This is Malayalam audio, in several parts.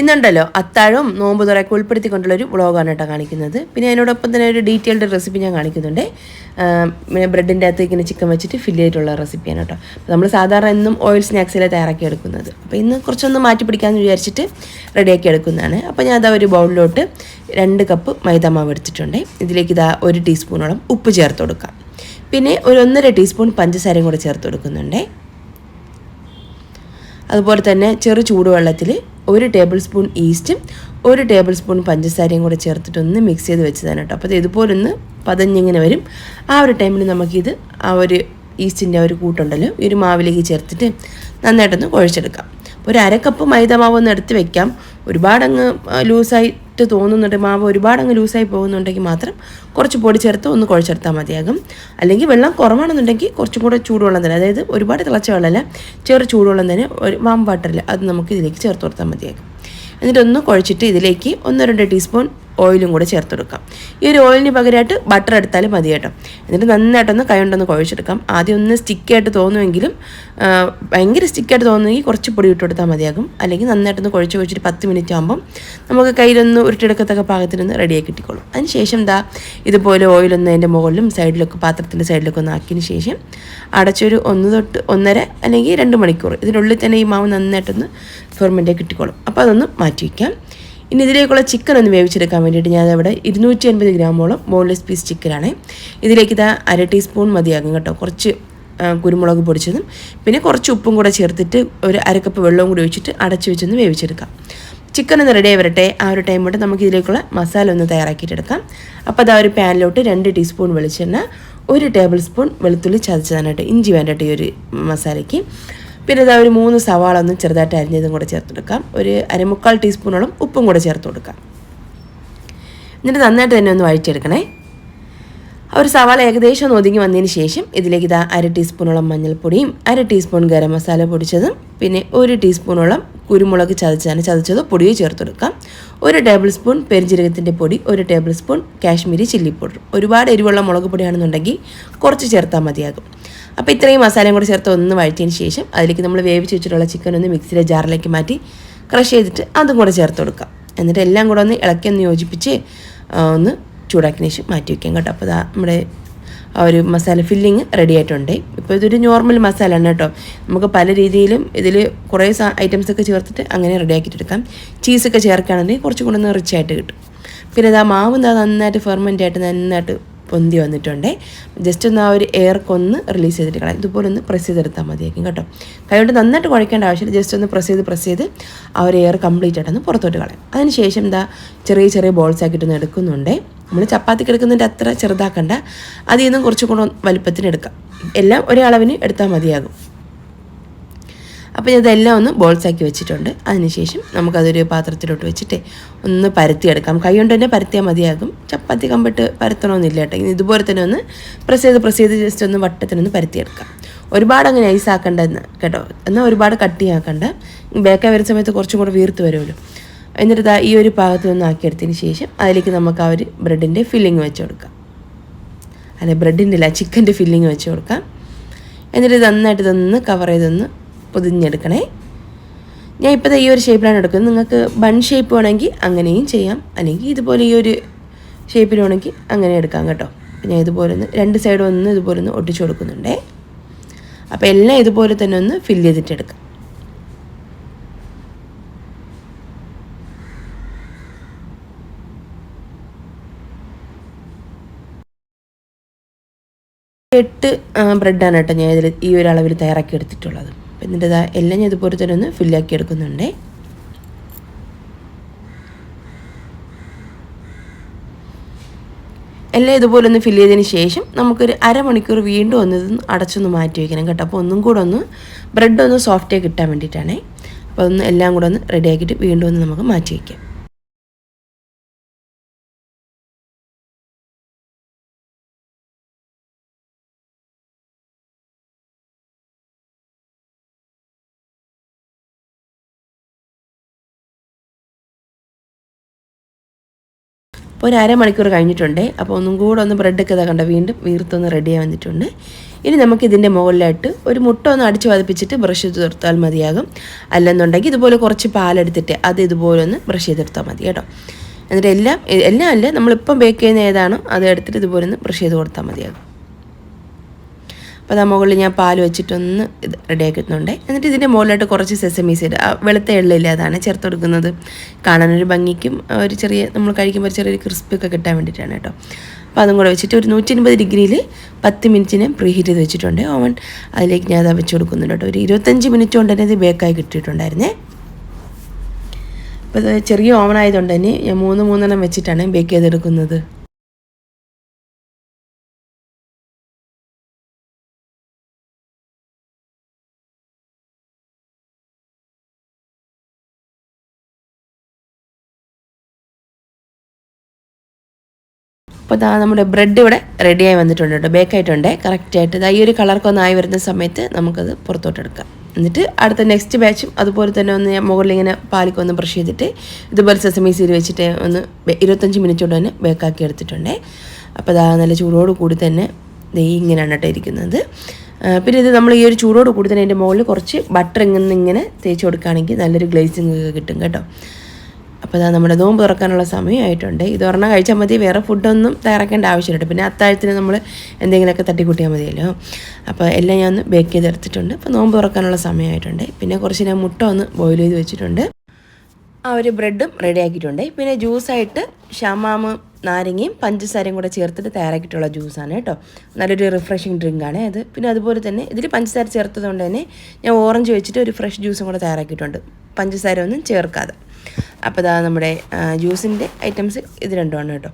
ഇന്നുണ്ടല്ലോ അത്താഴവും നോമ്പ് തുറയൊക്കെ ഉൾപ്പെടുത്തിക്കൊണ്ടുള്ളൊരു വ്ളോഗാണ് കേട്ടോ കാണിക്കുന്നത്. പിന്നെ അതിനോടൊപ്പം തന്നെ ഒരു ഡീറ്റെയിൽഡ് റെസിപ്പി ഞാൻ കാണിക്കുന്നുണ്ട്. പിന്നെ ബ്രെഡിന്റെ അകത്ത് ഇങ്ങനെ ചിക്കൻ വെച്ചിട്ട് ഫില്ല് ചെയ്തിട്ടുള്ള റെസിപ്പിയാണ് കേട്ടോ. നമ്മൾ സാധാരണ എന്നും ഓയിൽ സ്നാക്സിലെ തയ്യാറാക്കി എടുക്കുന്നത്. അപ്പോൾ ഇന്ന് കുറച്ചൊന്ന് മാറ്റി പിടിക്കാമെന്ന് വിചാരിച്ചിട്ട് റെഡിയാക്കി എടുക്കുന്നതാണ്. അപ്പോൾ ഞാൻ അതാ ഒരു ബൗളിലോട്ട് രണ്ട് കപ്പ് മൈദ മാവ് എടുത്തിട്ടുണ്ട്. ഇതിലേക്ക് ഇതാ ഒരു ടീസ്പൂണോളം ഉപ്പ് ചേർത്ത് കൊടുക്കാം. പിന്നെ ഒരു ഒന്നര ടീസ്പൂൺ പഞ്ചസാരയും കൂടെ ചേർത്ത് കൊടുക്കുന്നുണ്ടേ. അതുപോലെ തന്നെ ചെറു ചൂടുവെള്ളത്തിൽ ഒരു ടേബിൾ സ്പൂൺ ഈസ്റ്റും ഒരു ടേബിൾ സ്പൂൺ പഞ്ചസാരയും കൂടെ ചേർത്തിട്ടൊന്ന് മിക്സ് ചെയ്ത് വെച്ചതാണ് കേട്ടോ. അപ്പോൾ ഇത് ഇതുപോലൊന്ന് പതഞ്ഞിങ്ങനെ വരും. ആ ഒരു ടൈമിൽ നമുക്കിത് ആ ഒരു ഈസ്റ്റിന്റെ ഒരു കൂട്ടുണ്ടല്ലോ ഈ ഒരു മാവിലേക്ക് ചേർത്തിട്ട് നന്നായിട്ടൊന്ന് കുഴച്ചെടുക്കാം. ഒരു അരക്കപ്പ് മൈദ മാവ് ഒന്ന് എടുത്ത് വെക്കാം. ഒരുപാടങ്ങ് ലൂസായിട്ട് തോന്നുന്നുണ്ട്. മാവ് ഒരുപാട് അങ്ങ് ലൂസായി പോകുന്നുണ്ടെങ്കിൽ മാത്രം കുറച്ച് പൊടി ചേർത്ത് ഒന്ന് കുഴച്ചെടുത്താൽ മതിയാകും. അല്ലെങ്കിൽ വെള്ളം കുറവാണെന്നുണ്ടെങ്കിൽ കുറച്ചും കൂടെ ചൂടുവെള്ളം തന്നെ. അതായത് ഒരുപാട് തിളച്ച വെള്ളമല്ല ചെറു ചൂടുവെള്ളം തന്നെ ഒരു വാം വാട്ടറിൽ അത് നമുക്ക് ഇതിലേക്ക് ചേർത്ത് കൊടുത്താൽ മതിയാകും. എന്നിട്ടൊന്ന് കുഴച്ചിട്ട് ഇതിലേക്ക് ഒന്ന് രണ്ട് ടീസ്പൂൺ ഓയിലും കൂടെ ചേർത്ത് കൊടുക്കാം ഈ ഒരു ഓയിലിന് പകരമായിട്ട് ബട്ടർ എടുത്താലും മതി കേട്ടോ. എന്നിട്ട് നന്നായിട്ടൊന്ന് കൈ കൊണ്ടൊന്ന് കുഴച്ചെടുക്കാം. ആദ്യം ഒന്ന് സ്റ്റിക്കായിട്ട് തോന്നുമെങ്കിലും ഭയങ്കര സ്റ്റിക്കായിട്ട് തോന്നുമെങ്കിൽ കുറച്ച് പൊടി ഇട്ട് കൊടുത്താൽ മതിയാകും. അല്ലെങ്കിൽ നന്നായിട്ടൊന്ന് കുഴച്ച് കുഴിച്ചിട്ട് പത്ത് മിനിറ്റ് ആകുമ്പം നമുക്ക് കയ്യിലൊന്ന് ഉരുട്ടിയെടുക്കത്തക്ക പാകത്തിനൊന്ന് റെഡിയാക്കി കിട്ടിക്കോളും. അതിന് ശേഷം ദാ ഇതുപോലെ ഓയിലൊന്ന് അതിന്റെ മുകളിലും സൈഡിലൊക്കെ പാത്രത്തിന്റെ സൈഡിലൊക്കെ ഒന്ന് ആക്കിയതിന് ശേഷം അടച്ചൊരു ഒന്ന് തൊട്ട് ഒന്നര അല്ലെങ്കിൽ രണ്ട് മണിക്കൂർ. ഇതിനുള്ളിൽ തന്നെ ഈ മാവ് നന്നായിട്ടൊന്ന് ഫെർമെന്റ് കിട്ടിക്കോളും. അപ്പോൾ അതൊന്ന് മാറ്റി വയ്ക്കാം ഇനി ഇതിലേക്കുള്ള ചിക്കൻ ഒന്ന് വേവിച്ചെടുക്കാൻ വേണ്ടിയിട്ട് ഞാൻ അവിടെ ഇരുന്നൂറ്റി അൻപത് ഗ്രാമോളം ബോൺലെസ് പീസ് ചിക്കനാണ് ഇതിലേക്ക് ഇത് അര ടീസ്പൂൺ മതിയാകും കേട്ടോ. കുറച്ച് കുരുമുളക് പൊടിച്ചതും പിന്നെ കുറച്ച് ഉപ്പും കൂടെ ചേർത്തിട്ട് ഒരു അരക്കപ്പ് വെള്ളവും കൂടി ഒഴിച്ചിട്ട് അടച്ചു വെച്ചൊന്ന് വേവിച്ചെടുക്കാം. ചിക്കൻ ഒന്ന് റെഡി ആ ഒരു ടൈം കൊണ്ട് നമുക്ക് ഇതിലേക്കുള്ള മസാല ഒന്ന് തയ്യാറാക്കിയിട്ടെടുക്കാം. അപ്പോൾ ആ ഒരു പാനിലോട്ട് രണ്ട് ടീസ്പൂൺ വെളിച്ചെണ്ണ ഒരു ടേബിൾ സ്പൂൺ വെളുത്തുള്ളി ചതച്ചതാണ് കേട്ടോ. ഇഞ്ചി വേണ്ട ഈ ഒരു മസാലയ്ക്ക് പിന്നെ ഇതാ ഒരു മൂന്ന് സവാള ഒന്ന് ചെറുതായിട്ട് അരിഞ്ഞതും കൂടെ ചേർത്ത് കൊടുക്കാം. ഒരു അരമുക്കാൽ ടീസ്പൂണോളം ഉപ്പും കൂടെ ചേർത്ത് കൊടുക്കാം. എന്നിട്ട് നന്നായിട്ട് തന്നെ ഒന്ന് വഴിച്ചെടുക്കണേ ഒരു സവാള ഏകദേശം ഒതുങ്ങി വന്നതിന് ശേഷം ഇതിലേക്ക് ഇതാ അര ടീസ്പൂണോളം മഞ്ഞൾപ്പൊടിയും അര ടീസ്പൂൺ ഗരം മസാല പൊടിച്ചതും പിന്നെ ഒരു ടീസ്പൂണോളം കുരുമുളക് ചതച്ചാണ് ചതച്ചതോ പൊടിയോ ചേർത്ത് കൊടുക്കാം. ഒരു ടേബിൾ സ്പൂൺ പെരിഞ്ചീരകത്തിന്റെ പൊടി ഒരു table spoon Kashmiri chilli powder. ഒരുപാട് എരിവുള്ള മുളക് പൊടിയാണെന്നുണ്ടെങ്കിൽ കുറച്ച് ചേർത്താൽ മതിയാകും. അപ്പോൾ ഇത്രയും മസാലയും കൂടി ചേർത്ത് ഒന്ന് വഴറ്റിയതിന് ശേഷം അതിലേക്ക് നമ്മൾ വേവിച്ച് വെച്ചിട്ടുള്ള ചിക്കൻ ഒന്ന് മിക്സിയിലെ ജാറിലേക്ക് മാറ്റി ക്രഷ് ചെയ്തിട്ട് അതും കൂടെ ചേർത്ത് കൊടുക്കാം. എന്നിട്ട് എല്ലാം കൂടെ ഒന്ന് ഇളക്കി ഒന്ന് യോജിപ്പിച്ച് ഒന്ന് ചൂടാക്കിന് ശേഷം മാറ്റി വയ്ക്കാം കേട്ടോ. അപ്പോൾ നമ്മുടെ ആ ഒരു മസാല ഫില്ലിങ് റെഡി ആയിട്ടുണ്ട്. ഇപ്പോൾ ഇതൊരു നോർമൽ മസാലയാണ് കേട്ടോ. നമുക്ക് പല രീതിയിലും ഇതിൽ കുറേ ഐറ്റംസ് ഒക്കെ ചേർത്തിട്ട് അങ്ങനെ റെഡി ആക്കിയിട്ടെടുക്കാം ചീസൊക്കെ ചേർക്കുകയാണെങ്കിൽ കുറച്ചും കൂടെ ഒന്ന് റിച്ച് ആയിട്ട് കിട്ടും. പിന്നെ ഇതാ മാവ് എന്താ നന്നായിട്ട് ഫെർമെന്റ് ആയിട്ട് നന്നായിട്ട് പൊന്തി വന്നിട്ടുണ്ട്. ജസ്റ്റ് ഒന്ന് ആ ഒരു എയർക്കൊന്ന് റിലീസ് ചെയ്തിട്ട് കളയാം. ഇതുപോലെ ഒന്ന് പ്രസ് ചെയ്തെടുത്താൽ മതിയായിരിക്കും കേട്ടോ. കൈകൊണ്ട് നന്നായിട്ട് കുഴക്കേണ്ട ആവശ്യമില്ല. ജസ്റ്റ് ഒന്ന് പ്രസ് ചെയ്ത് പ്രസ് ചെയ്ത് ആ ഒരു എയർ കംപ്ലീറ്റ് ആയിട്ടൊന്ന് പുറത്തോട്ട് കളയാം. അതിനുശേഷം എന്താ ചെറിയ ചെറിയ ബോൾസ് ആക്കിയിട്ടൊന്ന് എടുക്കുന്നുണ്ട്. നമ്മൾ ചപ്പാത്തിക്ക് എടുക്കുന്നതിന്റെ അത്ര ചെറുതാക്കണ്ട. അതിൽ നിന്നും കുറച്ചും കൂടെ വലിപ്പത്തിന് എടുക്കാം. എല്ലാം ഒരേ അളവിന് എടുത്താൽ മതിയാകും. അപ്പോൾ ഇതെല്ലാം ഒന്ന് ബോൾസാക്കി വെച്ചിട്ടുണ്ട്. അതിനുശേഷം നമുക്കതൊരു പാത്രത്തിലോട്ട് വെച്ചിട്ട് ഒന്ന് പരത്തിയെടുക്കാം. കൈ കൊണ്ട് തന്നെ പരത്തിയാൽ മതിയാകും. ചപ്പാത്തി കമ്പിട്ട് പരത്തണമെന്നില്ല കേട്ടോ. ഇതുപോലെ തന്നെ ഒന്ന് പ്രസ് ചെയ്ത് പ്രസ് ചെയ്ത് ജസ്റ്റ് ഒന്ന് വട്ടത്തിനൊന്ന് പരത്തിയെടുക്കാം. ഒരുപാട് അങ്ങനെ ഐസ് ആക്കണ്ട എന്ന് കേട്ടോ. എന്നാൽ ഒരുപാട് കട്ടിയാക്കണ്ട. ബേക്കാൻ വരുന്ന സമയത്ത് കുറച്ചും കൂടെ വീർത്ത് വരുമല്ലോ. എന്നിട്ട് ഈ ഒരു ഭാഗത്ത് നിന്ന് ആക്കിയെടുത്തതിന് ശേഷം അതിലേക്ക് നമുക്ക് ആ ഒരു ബ്രെഡിന്റെ ഫില്ലിങ് വെച്ച് കൊടുക്കാം. അല്ല ബ്രെഡിന്റെ അല്ല ചിക്കന്റെ ഫില്ലിങ് വെച്ച് കൊടുക്കാം. എന്നിട്ട് നന്നായിട്ട് ഇതൊന്ന് കവർ ചെയ്തൊന്ന് പൊതിഞ്ഞെടുക്കണേ. ഞാൻ ഇപ്പോൾ ഈ ഒരു ഷേപ്പിലാണ് എടുക്കുന്നത്. നിങ്ങൾക്ക് ബൺ ഷേപ്പ് വേണമെങ്കിൽ അങ്ങനെയും ചെയ്യാം. അല്ലെങ്കിൽ ഇതുപോലെ ഈ ഒരു ഷേപ്പിൽ വേണമെങ്കിൽ അങ്ങനെ എടുക്കാം കേട്ടോ. ഞാൻ ഇതുപോലെ ഒന്ന് രണ്ട് സൈഡും ഒന്ന് ഇതുപോലെ ഒന്ന് ഒട്ടിച്ചു കൊടുക്കുന്നുണ്ടേ. അപ്പോൾ എല്ലാം ഇതുപോലെ തന്നെ ഒന്ന് ഫില്ല് ചെയ്തിട്ട് എടുക്കാം. എട്ട് ബ്രെഡാണ് കേട്ടോ ഞാൻ ഇതിൽ ഈ ഒരു അളവിൽ തയ്യാറാക്കി എടുത്തിട്ടുള്ളത്. എന്നിട്ട് എല്ലാം ഞാൻ ഇതുപോലെ തന്നെ ഒന്ന് ഫില്ലാക്കി എടുക്കുന്നുണ്ടേ. എല്ലാം ഇതുപോലെ ഒന്ന് ഫില്ല് ചെയ്തതിന് ശേഷം നമുക്കൊരു അരമണിക്കൂർ വീണ്ടും ഒന്ന് ഇത് അടച്ചൊന്ന് മാറ്റി വയ്ക്കണം കേട്ടോ. അപ്പോൾ ഒന്നും കൂടെ ഒന്ന് ബ്രെഡ് ഒന്ന് സോഫ്റ്റായി കിട്ടാൻ വേണ്ടിയിട്ടാണേ. അപ്പോൾ ഒന്ന് എല്ലാം കൂടെ ഒന്ന് റെഡി ആക്കിയിട്ട് വീണ്ടും ഒന്ന് നമുക്ക് മാറ്റി വയ്ക്കാം അപ്പോൾ ഒരു അരമണിക്കൂർ കഴിഞ്ഞിട്ടുണ്ട്. അപ്പോൾ ഒന്നും കൂടെ ഒന്ന് ബ്രെഡൊക്കെ ഇതാ കണ്ട വീണ്ടും വീർത്തൊന്ന് റെഡിയായി വന്നിട്ടുണ്ട്. ഇനി നമുക്ക് ഇതിന്റെ മുകളിലായിട്ട് ഒരു മുട്ട ഒന്ന് അടിച്ച് പതിപ്പിച്ചിട്ട് ബ്രഷ് ചെയ്ത് തീർത്താൽ മതിയാകും. അല്ലെന്നുണ്ടെങ്കിൽ ഇതുപോലെ കുറച്ച് പാലെടുത്തിട്ട് അത് ഇതുപോലെ ഒന്ന് ബ്രഷ് ചെയ്തെടുത്താൽ മതി കേട്ടോ. എന്നിട്ട് എല്ലാം എല്ലാം അല്ല നമ്മളിപ്പം ബേക്ക് ചെയ്യുന്ന ഏതാണോ അത് എടുത്തിട്ട് ഇതുപോലെ ഒന്ന് ബ്രഷ് ചെയ്ത് കൊടുത്താൽ മതിയാകും. അപ്പോൾ അത് മുകളിൽ ഞാൻ പാൽ വെച്ചിട്ടൊന്ന് ഇത് റെഡിയാക്കുന്നുണ്ട് എന്നിട്ട് ഇതിന്റെ മുകളിലായിട്ട് കുറച്ച് സെസമി സീഡ് വെളുത്ത എള്ളില്ല അതാണ് ചേർത്ത് കൊടുക്കുന്നത്. കാണാനൊരു ഭംഗിക്കും ഒരു ചെറിയ നമ്മൾ കഴിക്കുമ്പോൾ ചെറിയൊരു ക്രിസ്പിയൊക്കെ കിട്ടാൻ വേണ്ടിയിട്ടാണ് കേട്ടോ. അപ്പോൾ അതും കൂടെ വെച്ചിട്ട് ഒരു നൂറ്റി അൻപത് ഡിഗ്രിയിൽ പത്ത് മിനിറ്റിന് പ്രീ ഹീറ്റ് ചെയ്ത് വെച്ചിട്ടുണ്ട്. ഓവൻ അതിലേക്ക് ഞാൻ അത് വെച്ച് കൊടുക്കുന്നുണ്ട് കേട്ടോ. ഒരു ഇരുപത്തഞ്ച് മിനിറ്റ് കൊണ്ട് തന്നെ ഇത് ബേക്കായി കിട്ടിയിട്ടുണ്ടായിരുന്നേ. അപ്പോൾ ചെറിയ ഓവൻ ആയതുകൊണ്ട് തന്നെ ഞാൻ മൂന്ന് മൂന്നെണ്ണം വെച്ചിട്ടാണ് ബേക്ക് ചെയ്തെടുക്കുന്നത്. അപ്പോൾ ഇതാ നമ്മുടെ ബ്രെഡ് ഇവിടെ റെഡിയായി വന്നിട്ടുണ്ട് കേട്ടോ. ബേക്കായിട്ടുണ്ട് കറക്റ്റായിട്ട് ഇതാ ഈ ഒരു കളർക്ക് ഒന്നായി ആയി വരുന്ന സമയത്ത് നമുക്കത് പുറത്തോട്ട് എടുക്കാം. എന്നിട്ട് അടുത്ത നെക്സ്റ്റ് ബാച്ചും അതുപോലെ തന്നെ ഒന്ന് ഞാൻ മുകളിൽ ഇങ്ങനെ പാലിക്ക് ഒന്ന് ബ്രഷ് ചെയ്തിട്ട് ഇതുപോലെ സെസമി സീരി വെച്ചിട്ട് ഒന്ന് ഇരുപത്തഞ്ച് മിനിറ്റ് കൊണ്ട് തന്നെ ബേക്കാക്കി എടുത്തിട്ടുണ്ട്. അപ്പോൾ ഇതാ നല്ല ചൂടോട് കൂടി തന്നെ ദൈ ഇങ്ങനെയാണ് കേട്ടോ ഇരിക്കുന്നത്. പിന്നെ ഇത് നമ്മൾ ഈ ഒരു ചൂടോട് കൂടി തന്നെ അതിന്റെ മുകളിൽ കുറച്ച് ബട്ടർ ഇങ്ങനെ ഇങ്ങനെ തേച്ച് കൊടുക്കുകയാണെങ്കിൽ നല്ലൊരു ഗ്ലേസിങ് കിട്ടും കേട്ടോ. അപ്പോൾ ഇതാ നമ്മുടെ നോമ്പ് തുറക്കാനുള്ള സമയമായിട്ടുണ്ട്. ഇത് ഒരെണ്ണം കഴിച്ചാൽ മതി വേറെ ഫുഡൊന്നും തയ്യാറാക്കേണ്ട ആവശ്യമില്ല പിന്നെ അത്താഴത്തിന് നമ്മൾ എന്തെങ്കിലുമൊക്കെ തട്ടിക്കൂട്ടിയാൽ മതിയല്ലോ. അപ്പോൾ എല്ലാം ഞാൻ ഒന്ന് ബേക്ക് ചെയ്തെടുത്തിട്ടുണ്ട്. അപ്പോൾ നോമ്പ് തുറക്കാനുള്ള സമയമായിട്ടുണ്ട്. പിന്നെ കുറച്ച് ഞാൻ മുട്ട ഒന്ന് ബോയിൽ ചെയ്ത് വെച്ചിട്ടുണ്ട്. ആ ഒരു ബ്രെഡും റെഡി ആക്കിയിട്ടുണ്ട്. പിന്നെ ജ്യൂസായിട്ട് ഷമാമ് നാരങ്ങയും പഞ്ചസാരയും കൂടെ ചേർത്തിട്ട് തയ്യാറാക്കിയിട്ടുള്ള ജ്യൂസാണ് കേട്ടോ. നല്ലൊരു റിഫ്രഷിങ് ഡ്രിങ്കാണ് അത്. പിന്നെ അതുപോലെ തന്നെ ഇതിൽ പഞ്ചസാര ചേർത്തത് കൊണ്ട് തന്നെ ഞാൻ ഓറഞ്ച് വെച്ചിട്ട് ഒരു ഫ്രഷ് ജ്യൂസും കൂടെ തയ്യാറാക്കിയിട്ടുണ്ട്. പഞ്ചസാര ഒന്നും ചേർക്കാതെ. അപ്പോൾ ഇതാ നമ്മുടെ ജ്യൂസിന്റെ ഐറ്റംസ് ഇത് രണ്ടുമാണ് കേട്ടോ.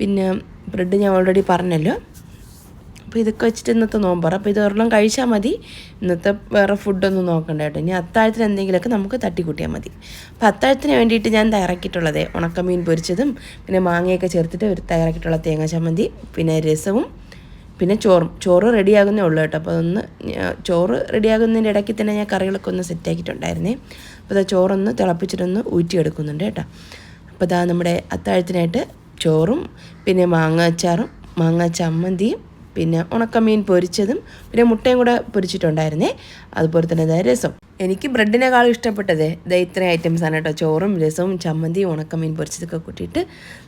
പിന്നെ ബ്രെഡ് ഞാൻ ഓൾറെഡി പറഞ്ഞല്ലോ. അപ്പോൾ ഇതൊക്കെ വെച്ചിട്ട് ഇന്നത്തെ നോമ്പറ. അപ്പോൾ ഇത് ഒരെണ്ണം കഴിച്ചാൽ മതി. ഇന്നത്തെ വേറെ ഫുഡൊന്നും നോക്കണ്ട കേട്ടോ. ഇനി അത്താഴത്തിന് എന്തെങ്കിലുമൊക്കെ നമുക്ക് തട്ടിക്കൂട്ടിയാൽ മതി. അപ്പോൾ അത്താഴത്തിന് വേണ്ടിയിട്ട് ഞാൻ തയ്യാറാക്കിയിട്ടുള്ളത് ഉണക്കമീൻ പൊരിച്ചതും പിന്നെ മാങ്ങയൊക്കെ ചേർത്തിട്ട് ഒരു തയ്യാറാക്കിയിട്ടുള്ള തേങ്ങാ ചമ്മന്തി പിന്നെ രസവും പിന്നെ ചോറും ചോറ് റെഡിയാകുന്നേ ഉള്ളൂ കേട്ടോ. അപ്പോൾ അതൊന്ന് ചോറ് റെഡിയാകുന്നതിന്റെ ഇടയ്ക്ക് തന്നെ ഞാൻ കറികളൊക്കെ ഒന്ന് സെറ്റ് സെറ്റാക്കിയിട്ടുണ്ടായിരുന്നേ അപ്പോൾ അത് ചോറൊന്ന് തിളപ്പിച്ചിട്ടൊന്ന് ഊറ്റിയെടുക്കുന്നുണ്ട് കേട്ടോ. അപ്പോൾ ഇതാ നമ്മുടെ അത്താഴത്തിനായിട്ട് ചോറും പിന്നെ മാങ്ങ അച്ചാറും മാങ്ങ ചമ്മന്തിയും പിന്നെ ഉണക്കമീൻ പൊരിച്ചതും പിന്നെ മുട്ടയും കൂടെ പൊരിച്ചിട്ടുണ്ടായിരുന്നേ. അതുപോലെ തന്നെ ഇതായ രസം. എനിക്ക് ബ്രെഡിനേക്കാളും ഇഷ്ടപ്പെട്ടത് ഇതാ ഇത്രയും ഐറ്റംസ് ആണ് കേട്ടോ. ചോറും രസവും ചമ്മന്തിയും ഉണക്കമീൻ പൊരിച്ചതൊക്കെ കൂട്ടിയിട്ട്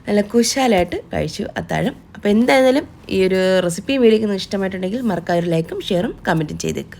നല്ല കുശാലായിട്ട് കഴിച്ചു അത്താഴം. അപ്പോൾ എന്തായാലും ഈ ഒരു റെസിപ്പി വീഡിയോക്ക് ഇഷ്ടമായിട്ടുണ്ടെങ്കിൽ മറക്കാതെ ലൈക്കും ഷെയറും കമന്റും ചെയ്തേക്ക്.